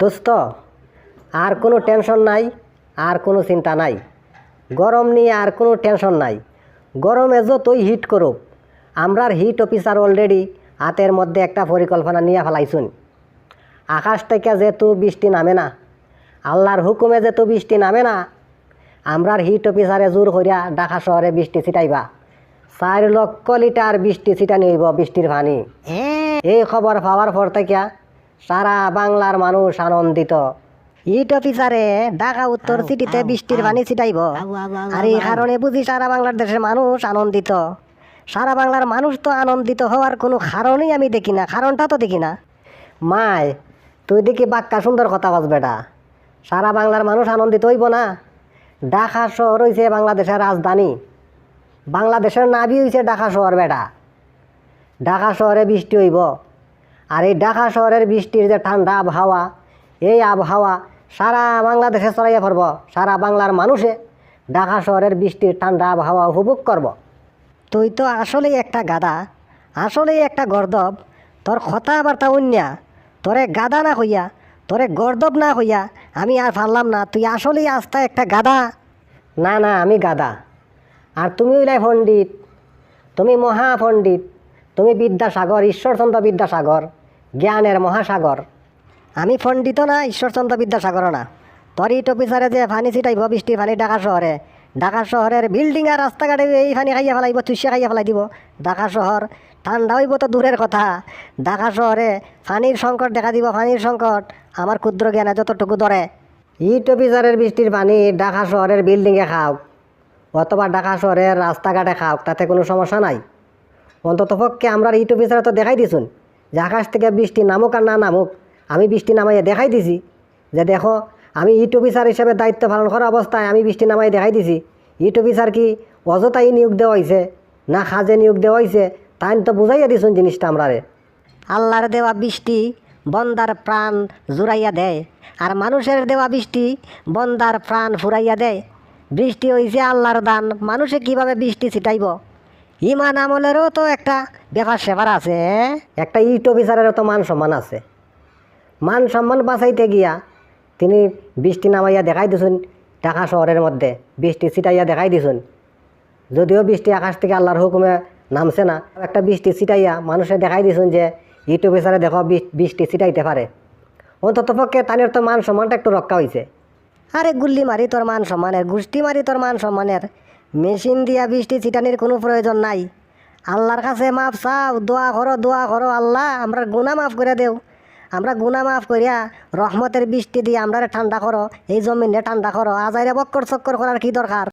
দোস্ত, আর কোনো টেনশন নাই, আর কোনো চিন্তা নাই। গরম নিয়ে আর কোনো টেনশন নাই। গরমে যতই হিট করুক, আমরার হিট অফিসার অলরেডি হাতের মধ্যে একটা পরিকল্পনা নিয়ে ফেলাইছুন। আকাশ থেকে যেহেতু বৃষ্টি নামে না, আল্লাহর হুকুমে যেহেতু বৃষ্টি নামে না, আমরার হিট অফিসারে জোর করিয়া ঢাকা শহরে বৃষ্টি ছিটাইবা। চার লক্ষ লিটার বৃষ্টি ছিটানি হইব বৃষ্টির পানি। এই খবর পাওয়ার পর থেকে সারা বাংলার মানুষ আনন্দিত। ইট অফিসারে ঢাকা উত্তর সিটিতে বৃষ্টির পানি ছিটাইব। আর এই কারণে বুঝি সারা বাংলাদেশের মানুষ আনন্দিত। সারা বাংলার মানুষ তো আনন্দিত হওয়ার কোনো কারণই আমি দেখি না কারণটা তো দেখি না। মায় তুই দেখি বাক্কা সুন্দর কথা বাজ বেটা। সারা বাংলার মানুষ আনন্দিত হইব না। ঢাকা শহর হইছে বাংলাদেশের রাজধানী। বাংলাদেশের নাবি হইছে ঢাকা শহর বেটা। ঢাকা শহরে বৃষ্টি হইব। আর এই ঢাকা শহরের বৃষ্টির যে ঠান্ডা আবহাওয়া, এই আবহাওয়া সারা বাংলাদেশে ছড়াইয়া পড়ব, সারা বাংলার মানুষে ঢাকা শহরের বৃষ্টির ঠান্ডা আবহাওয়া উপভোগ করব। তুই তো আসলেই একটা গাদা আসলেই একটা গর্দব তোর কথাবার্তা অন্যা তোরে গাদা না হইয়া, তোরে গর্দব না হইয়া আমি আর পারলাম না, তুই আসলেই আস্থা একটা গাদা না না, আমি গাদা আর তুমি হইলাই পণ্ডিত, তুমি মহা পণ্ডিত তুমি বিদ্যাসাগর, ঈশ্বরচন্দ্র বিদ্যাসাগর। জ্ঞানের মহাসাগর। আমি পণ্ডিত না, ঈশ্বরচন্দ্র বিদ্যাসাগর না। তোর ইট অফিসারে যে ফানি ছিটাইব বৃষ্টির ফানি ঢাকা শহরে। ঢাকা শহরের বিল্ডিং আর রাস্তাঘাটে এই ফানি খাইয়া ফেলাইব, চুষিয়া খাইয়া ফেলাই দিব। ঢাকা শহর, ঠান্ডা হইব তো দূরের কথা। ঢাকা শহরে ফানির সংকট দেখা দিব, ফানির সংকট আমার ক্ষুদ্র জ্ঞানে যতটুকু ধরে। ইট অফিসারের বৃষ্টির পানি ঢাকা শহরের বিল্ডিংয়ে খাও অথবা ঢাকা শহরের রাস্তাঘাটে খাওক, তাতে কোনো সমস্যা নাই। অন্তত পক্ষে আমরা ইট অফিসারে তো দেখাই দিছুন। যে আকাশ থেকে বৃষ্টি নামুক আর না নামুক, আমি বৃষ্টি নামাইয়ে দেখাই দিছি। যে দেখো, আমি ইট অফিসার হিসেবে দায়িত্ব পালন করা অবস্থায় আমি বৃষ্টি নামাই দেখাই দিছি। ইট অফিসার কি অযথাই নিয়োগ দেওয়া হয়েছে না খাজে নিয়োগ দেওয়া হয়েছে তাই তো বুঝাইয়া দিছুন জিনিসটা আমরারে। আল্লাহর দেওয়া বৃষ্টি বন্দার প্রাণ জুড়াইয়া দেয়, আর মানুষের দেওয়া বৃষ্টি বন্দার প্রাণ ফুরাইয়া দেয়। বৃষ্টি হইছে আল্লাহর দান, মানুষে কীভাবে বৃষ্টি ছিটাইব? ইমান আমলেরও তো একটা ব্যাপার সেবার আছে একটা ইট অফিসারেরও তো মান সম্মান আছে। মান সম্মান বাঁচাইতে গিয়া তিনি বৃষ্টি নামাইয়া দেখাই দিছুন, ঢাকা শহরের মধ্যে। বৃষ্টি ছিটাইয়া দেখাই দিছুন। যদিও বৃষ্টি আকাশ থেকে আল্লাহর হুকুমে নামছে না একটা বৃষ্টি ছিটাইয়া মানুষে দেখাই দিছুন যে, ইট অফিসারে দেখো বৃষ্টি ছিটাইতে পারে। অন্তত পক্ষে তানের তো মান সম্মানটা একটু রক্ষা হয়েছে আরে গুল্লি মারি তোর মান সম্মানের গুষ্টি মারি তোর মান সম্মানের মেশিন দিয়া বৃষ্টি ছিটানির কোনো প্রয়োজন নাই। আল্লাহর কাছে মাফ চাও, দোয়া করো দোয়া করো, আল্লাহ, আমরা গুণা মাফ করে দেও। আমরা গুণা মাফ করিয়া রহমতের বৃষ্টি দিয়ে আমরা ঠান্ডা করো, এই জমিনে ঠান্ডা করো। আজাইরে বক্কর চক্কর করার কি দরকার?